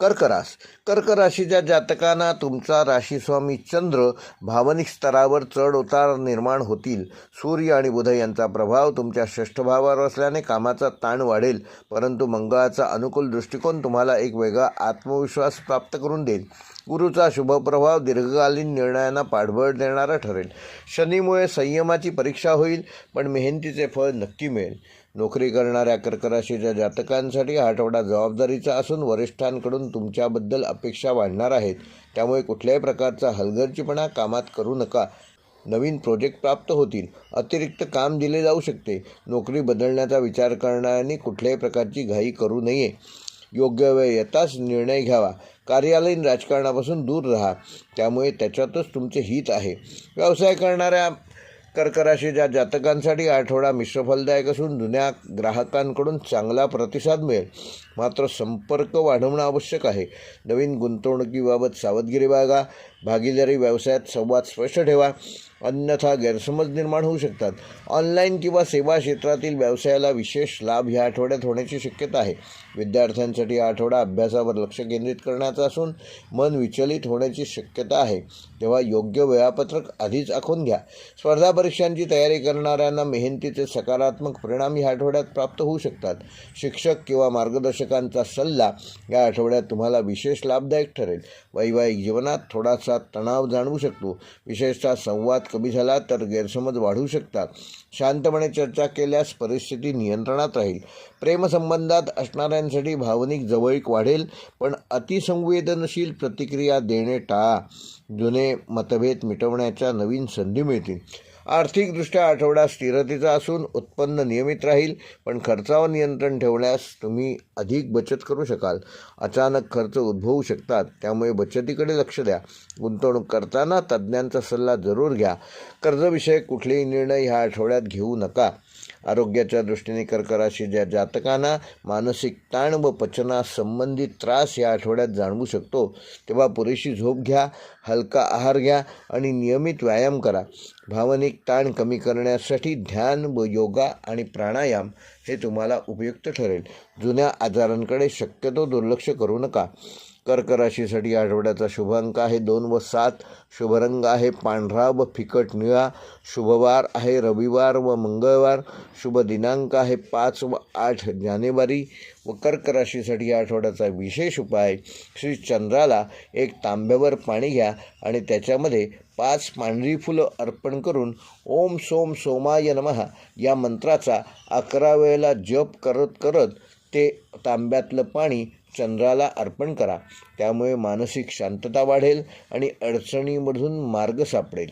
कर्करास. कर्क राशीच्या जातकांना तुमचा राशीस्वामी चंद्र भावनिक स्तरावर चढ उतार निर्माण होतील. सूर्य आणि बुध यांचा प्रभाव तुमच्या षष्ठ भावावर असल्याने कामाचा ताण वाढेल. परंतु मंगळाचा अनुकूल दृष्टिकोन तुम्हाला एक वेगळा आत्मविश्वास प्राप्त करून देईल. गुरुचा शुभप्रभाव दीर्घकालीन निर्णयांना पाठबळ देणारा ठरेल. शनीमुळे संयमाची परीक्षा होईल पण मेहनतीचे फळ नक्की मिळेल. नोकरी करणाऱ्या कर्कराशीच्या जातकांसाठी हा आठवडा जबाबदारीचा असून वरिष्ठांकडून तुमच्याबद्दल अपेक्षा वाढणार आहेत. त्यामुळे कुठल्याही प्रकारचा हलगर्जीपणा कामात करू नका. नवीन प्रोजेक्ट प्राप्त होतील. अतिरिक्त काम दिले जाऊ शकते. नोकरी बदलण्याचा विचार करणाऱ्यांनी कुठल्याही प्रकारची घाई करू नये. योग्य वेळ येताच निर्णय घ्यावा. कार्यालयीन राजकारणापासून दूर राहा. त्यामुळे त्याच्यातच तुमचे हित आहे. व्यवसाय करणाऱ्या कर्कराशीच्या जातकांसाठी आठवडा मिश्रफलदायक असून जुन्या ग्राहकांकडून चांगला प्रतिसाद मिळेल. मात्र संपर्क वाढवणं आवश्यक आहे. नवीन गुंतवणुकीबाबत सावधगिरी बाळगा. भागीदारी व्यवसायात संवाद स्पष्ट ठेवा. अन्यथा गैरसमज निर्माण होऊ शकतात. ऑनलाईन किंवा सेवा क्षेत्रातील व्यवसायाला विशेष लाभ ह्या आठवड्यात होण्याची शक्यता आहे. विद्यार्थ्यांसाठी हा आठवडा अभ्यासावर लक्ष केंद्रित करण्याचा असून मन विचलित होण्याची शक्यता आहे. तेव्हा योग्य वेळापत्रक आधीच आखून घ्या. स्पर्धा परीक्षांची तयारी करणाऱ्यांना मेहनतीचे सकारात्मक परिणाम ह्या आठवड्यात प्राप्त होऊ शकतात. शिक्षक किंवा मार्गदर्शकांचा सल्ला या आठवड्यात तुम्हाला विशेष लाभदायक ठरेल. वैवाहिक जीवनात थोडासा तणाव जाणवू शकतो. विशेषतः संवाद कमी झाला तर गैरसमज वाढू शकतात. शांतपणे चर्चा केल्यास परिस्थिती नियंत्रणात राहील. प्रेमसंबंधात असणाऱ्यांसाठी भावनिक जवळीक वाढेल पण अतिसंवेदनशील प्रतिक्रिया देणे टाळा. जुने मतभेद मिटवण्याच्या नवीन संधी मिळतील. आर्थिकदृष्ट्या आठवडा स्थिरतेचा असून उत्पन्न नियमित राहील पण खर्चावर नियंत्रण ठेवण्यास तुम्ही अधिक बचत करू शकाल. अचानक खर्च उद्भवू शकतात त्यामुळे बचतीकडे लक्ष द्या. गुंतवणूक करताना तज्ज्ञांचा सल्ला जरूर घ्या. कर्जविषयक कुठलेही निर्णय ह्या आठवड्यात घेऊ नका. आरोग्याच्या दृष्टीने कर्कराशी ज्या जातकांना मानसिक ताण व पचनासंबंधित त्रास या आठवड्यात जाणवू शकतो तेव्हा पुरेशी झोप घ्या हलका आहार घ्या आणि नियमित व्यायाम करा. भावनिक ताण कमी करण्यासाठी ध्यान व योगा आणि प्राणायाम हे तुम्हाला उपयुक्त ठरेल. जुन्या आजारांकडे शक्यतो दुर्लक्ष करू नका. कर्क राशीसाठी आठवड्याचा शुभ अंक आहे. दोन व सात शुभरंग आहे. पांढरा व फिकट निळा शुभवार आहे. रविवार व मंगळवार शुभ दिनांक आहे. पाच व आठ जानेवारी व कर्क राशीसाठी या आठवड्याचा विशेष उपाय श्री चंद्राला एक तांब्यावर पाणी घ्या आणि त्याच्यामध्ये पाच पांढरी फुलं अर्पण करून ओम सोम सोमाय नमः या मंत्राचा अकरा वेळेला जप करत करत ते तांब्यातलं पाणी चंद्राला अर्पण करा. त्यामुळे मानसिक शांतता वाढेल आणि अडचणीमधून मार्ग सापडेल.